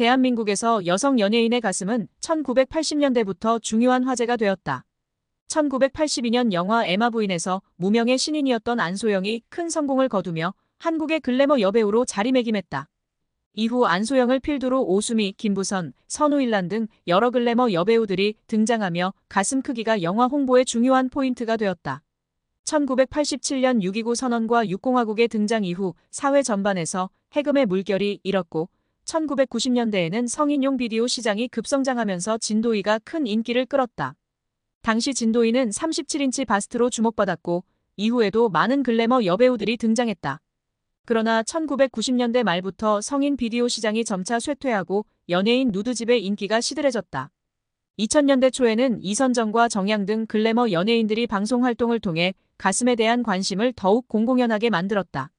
대한민국에서 여성 연예인의 가슴은 1980년대부터 중요한 화제가 되었다. 1982년 영화 에마 부인에서 무명의 신인이었던 안소영이 큰 성공을 거두며 한국의 글래머 여배우로 자리매김했다. 이후 안소영을 필두로 오수미, 김부선, 선우일란 등 여러 글래머 여배우들이 등장하며 가슴 크기가 영화 홍보의 중요한 포인트가 되었다. 1987년 6.29 선언과 육공화국의 등장 이후 사회 전반에서 해금의 물결이 일었고 1990년대에는 성인용 비디오 시장이 급성장하면서 진도이가 큰 인기를 끌었다. 당시 진도이는 37인치 바스트로 주목받았고 이후에도 많은 글래머 여배우들이 등장했다. 그러나 1990년대 말부터 성인 비디오 시장이 점차 쇠퇴하고 연예인 누드집의 인기가 시들해졌다. 2000년대 초에는 이선정과 정양 등 글래머 연예인들이 방송 활동을 통해 가슴에 대한 관심을 더욱 공공연하게 만들었다.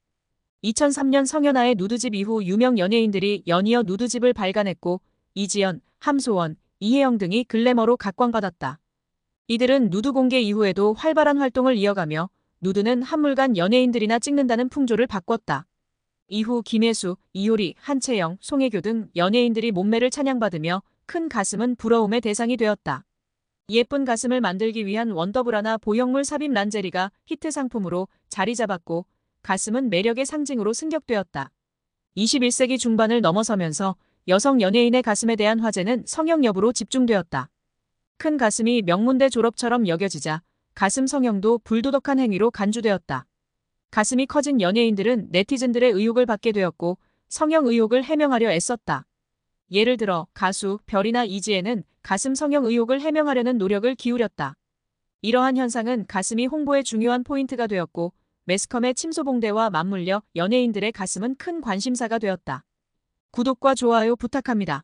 2003년 성현아의 누드집 이후 유명 연예인들이 연이어 누드집을 발간했고 이지연, 함소원, 이혜영 등이 글래머로 각광받았다. 이들은 누드 공개 이후에도 활발한 활동을 이어가며 누드는 한물간 연예인들이나 찍는다는 풍조를 바꿨다. 이후 김혜수, 이효리, 한채영, 송혜교 등 연예인들이 몸매를 찬양받으며 큰 가슴은 부러움의 대상이 되었다. 예쁜 가슴을 만들기 위한 원더브라나 보형물 삽입 란제리가 히트 상품으로 자리 잡았고 가슴은 매력의 상징으로 승격되었다. 21세기 중반을 넘어서면서 여성 연예인의 가슴에 대한 화제는 성형 여부로 집중되었다. 큰 가슴이 명문대 졸업처럼 여겨지자 가슴 성형도 불도덕한 행위로 간주되었다. 가슴이 커진 연예인들은 네티즌들의 의혹을 받게 되었고 성형 의혹을 해명하려 애썼다. 예를 들어 가수 별이나 이지혜는 가슴 성형 의혹을 해명하려는 노력을 기울였다. 이러한 현상은 가슴이 홍보의 중요한 포인트가 되었고 매스컴의 침소봉대와 맞물려 연예인들의 가슴은 큰 관심사가 되었다. 구독과 좋아요 부탁합니다.